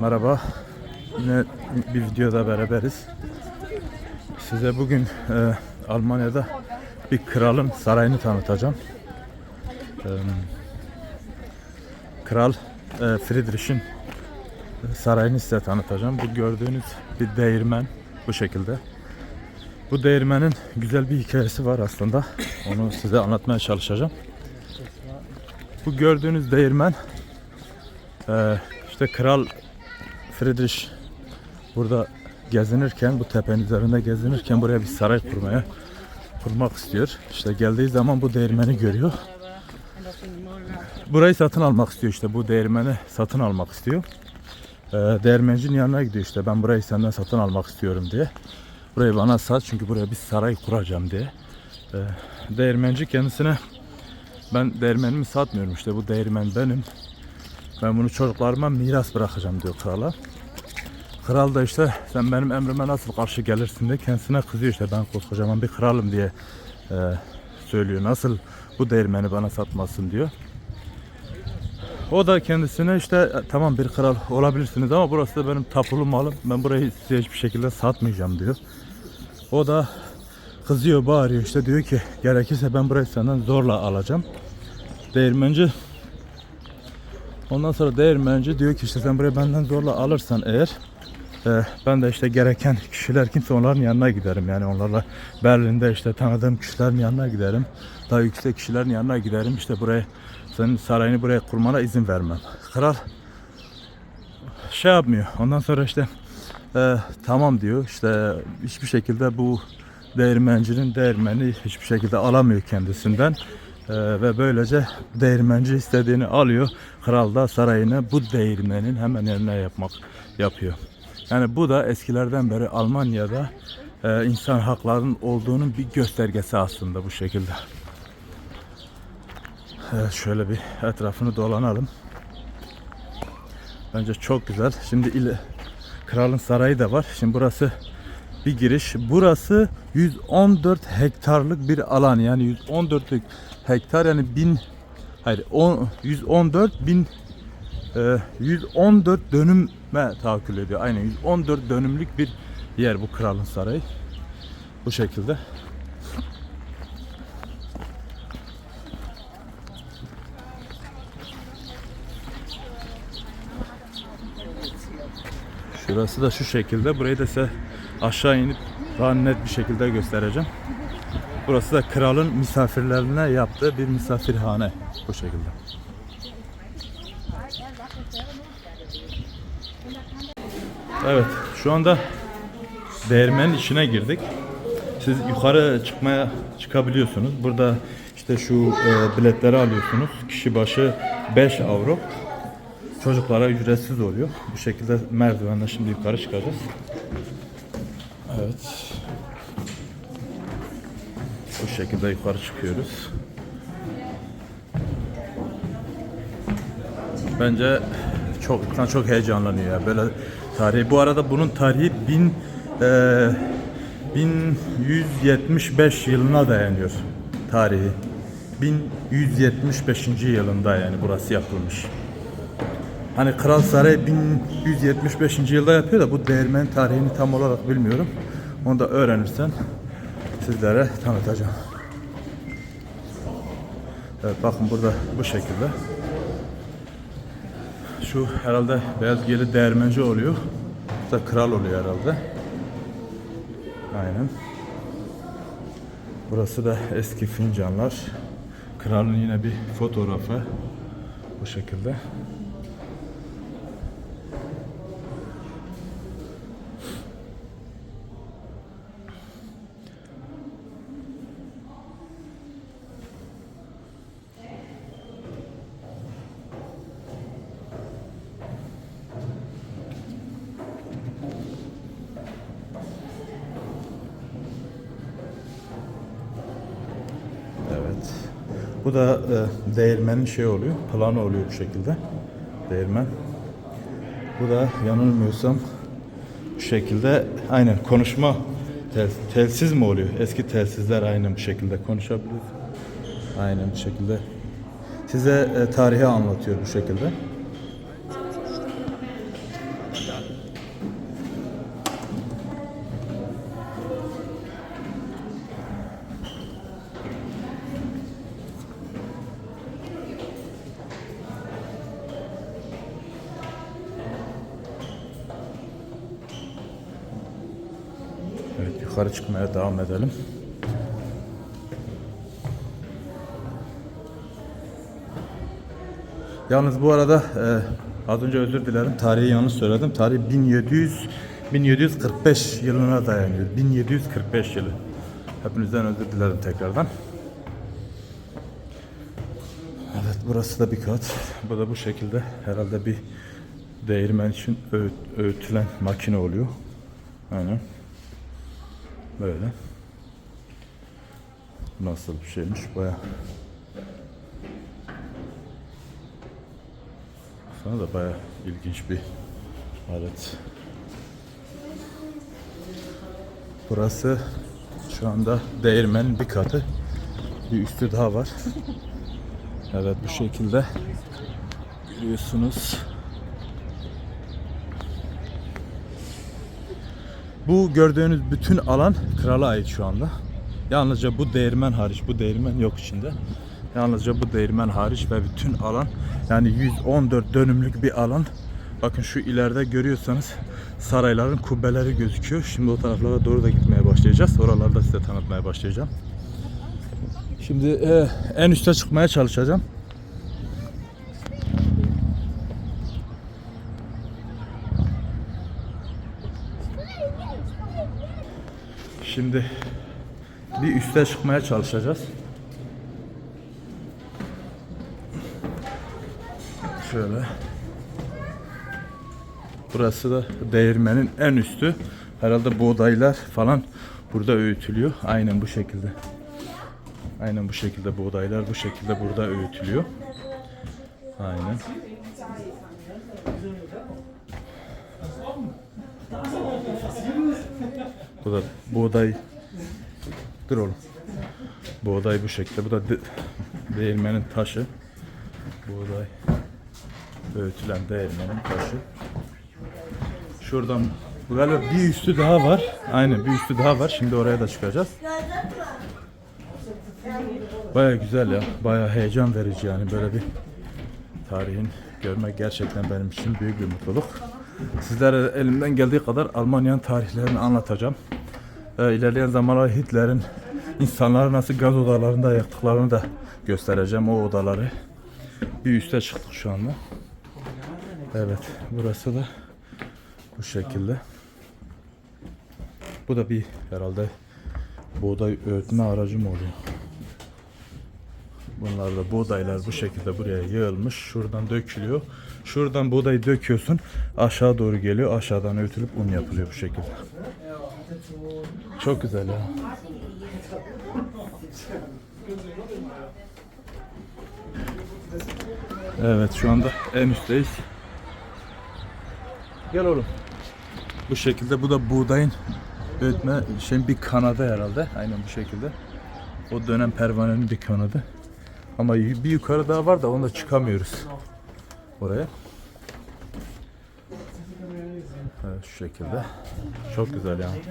Merhaba. Yine bir videoda beraberiz. Size bugün e, Almanya'da bir kralın sarayını tanıtacağım. E, Kral e, Friedrich'in sarayını size tanıtacağım. Bu gördüğünüz bir değirmen bu şekilde. Bu değirmenin güzel bir hikayesi var aslında. Onu size anlatmaya çalışacağım. Bu gördüğünüz değirmen e, işte Kral Friedrich burada gezinirken bu tepenin üzerinde gezinirken buraya bir saray kurmaya kurmak istiyor. İşte geldiği zaman bu değirmeni görüyor. Burayı satın almak istiyor işte bu değirmeni satın almak istiyor. Ee, değirmencinin yanına gidiyor işte ben burayı senden satın almak istiyorum diye. Burayı bana sat çünkü buraya bir saray kuracağım diye. Ee, değirmenci kendisine ben değirmenimi satmıyorum işte bu değirmen benim. Ben bunu çocuklarıma miras bırakacağım diyor krala. Kral da işte sen benim emrime nasıl karşı gelirsin diye kendisine kızıyor işte ben koskocaman bir kralım diye e, söylüyor. Nasıl bu değirmeni bana satmasın diyor. O da kendisine işte "E, tamam bir kral olabilirsiniz ama burası da benim tapulu malım. Ben burayı size hiçbir şekilde satmayacağım diyor. O da kızıyor bağırıyor işte diyor ki gerekirse ben burayı senden zorla alacağım. Değirmenci Ondan sonra değirmenci diyor ki işte sen burayı benden zorla alırsan eğer e, ben de işte gereken kişiler kimse onların yanına giderim. Yani onlarla Berlin'de işte tanıdığım kişilerin yanına giderim. Daha yüksek kişilerin yanına giderim. İşte buraya senin sarayını buraya kurmana izin vermem. Kral şey yapmıyor. Ondan sonra işte e, tamam diyor. İşte hiçbir şekilde bu değirmencinin değirmeni hiçbir şekilde alamıyor kendisinden. E, ve böylece değirmenci istediğini alıyor. Kral da sarayını bu değirmenin hemen yerine yapmak yapıyor. Yani bu da eskilerden beri Almanya'da e, insan haklarının olduğunun bir göstergesi aslında bu şekilde. Evet, şöyle bir etrafını dolanalım. Bence çok güzel. Şimdi ile kralın sarayı da var. Şimdi burası bir giriş. Burası 114 hektarlık bir alan. Yani 114 hektar yani 1000 hayır 10, 114 bin e, 114 dönüme tahakkül ediyor. Aynen 114 dönümlük bir yer bu kralın sarayı. Bu şekilde. Şurası da şu şekilde. Burayı da size aşağı inip daha net bir şekilde göstereceğim. Burası da kralın misafirlerine yaptığı bir misafirhane. Bu şekilde. Evet, şu anda değirmenin içine girdik. Siz yukarı çıkmaya çıkabiliyorsunuz. Burada işte şu e, biletleri alıyorsunuz. Kişi başı 5 avro. Çocuklara ücretsiz oluyor. Bu şekilde merdivenle şimdi yukarı çıkacağız. Evet. Bu şekilde yukarı çıkıyoruz. Bence çok insan çok heyecanlanıyor ya böyle tarihi. Bu arada bunun tarihi bin e, 1175 yılına dayanıyor tarihi. 1175. yılında yani burası yapılmış. Hani Kral Saray 1175. yılda yapıyor da bu değirmen tarihini tam olarak bilmiyorum. Onu da öğrenirsen sizlere tanıtacağım. Evet bakın burada bu şekilde. Şu herhalde beyaz geli değirmenci oluyor. Bu da kral oluyor herhalde. Aynen. Burası da eski fincanlar. Kralın yine bir fotoğrafı. Bu şekilde. Bu da e, değirmenin şey oluyor, planı oluyor bu şekilde. Değirmen. Bu da yanılmıyorsam bu şekilde aynen konuşma tel, telsiz mi oluyor? Eski telsizler aynen bu şekilde konuşabiliyor. Aynen bu şekilde. Size e, tarihi anlatıyor bu şekilde. Evet yukarı çıkmaya devam edelim. Yalnız bu arada e, az önce özür dilerim tarihi yanlış söyledim. Tarih 1700 1745 yılına dayanıyor. 1745 yılı. Hepinizden özür dilerim tekrardan. Evet burası da bir kat. Bu da bu şekilde herhalde bir değirmen için öğüt, öğütülen makine oluyor. Aynen. Böyle. Nasıl bir şeymiş baya. Sana da baya ilginç bir alet. Burası şu anda değirmenin bir katı. Bir üstü daha var. Evet bu şekilde görüyorsunuz. Bu gördüğünüz bütün alan krala ait şu anda. Yalnızca bu değirmen hariç, bu değirmen yok içinde. Yalnızca bu değirmen hariç ve bütün alan yani 114 dönümlük bir alan. Bakın şu ileride görüyorsanız sarayların kubbeleri gözüküyor. Şimdi o taraflara doğru da gitmeye başlayacağız. Oralarda size tanıtmaya başlayacağım. Şimdi e, en üste çıkmaya çalışacağım. Şimdi bir üste çıkmaya çalışacağız. Şöyle. Burası da değirmenin en üstü. Herhalde buğdaylar falan burada öğütülüyor. Aynen bu şekilde. Aynen bu şekilde buğdaylar bu şekilde burada öğütülüyor. Aynen. Bu da buğday. Dur oğlum. Buğday bu şekilde. Bu da de- değirmenin taşı. Buğday. Öğütülen değirmenin taşı. Şuradan galiba bir üstü daha var. Aynen bir üstü daha var. Şimdi oraya da çıkacağız. Baya güzel ya. Baya heyecan verici yani böyle bir tarihin görmek gerçekten benim için büyük bir mutluluk. Sizlere elimden geldiği kadar Almanya'nın tarihlerini anlatacağım. Ee, ilerleyen zamanlarda Hitler'in insanları nasıl gaz odalarında yaktıklarını da göstereceğim o odaları. Bir üste çıktık şu anda. Evet, burası da bu şekilde. Bu da bir herhalde buğday öğütme aracı mı oluyor? Bunlar da buğdaylar bu şekilde buraya yığılmış. Şuradan dökülüyor. Şuradan buğdayı döküyorsun. Aşağı doğru geliyor. Aşağıdan öğütülüp un yapılıyor bu şekilde. Çok güzel ya. Evet şu anda en üstteyiz. Gel oğlum. Bu şekilde bu da buğdayın öğütme şeyin bir kanadı herhalde. Aynen bu şekilde. O dönem pervanenin bir kanadı. Ama bir yukarı daha var da onda çıkamıyoruz. Oraya. Evet şu şekilde. Çok güzel yani.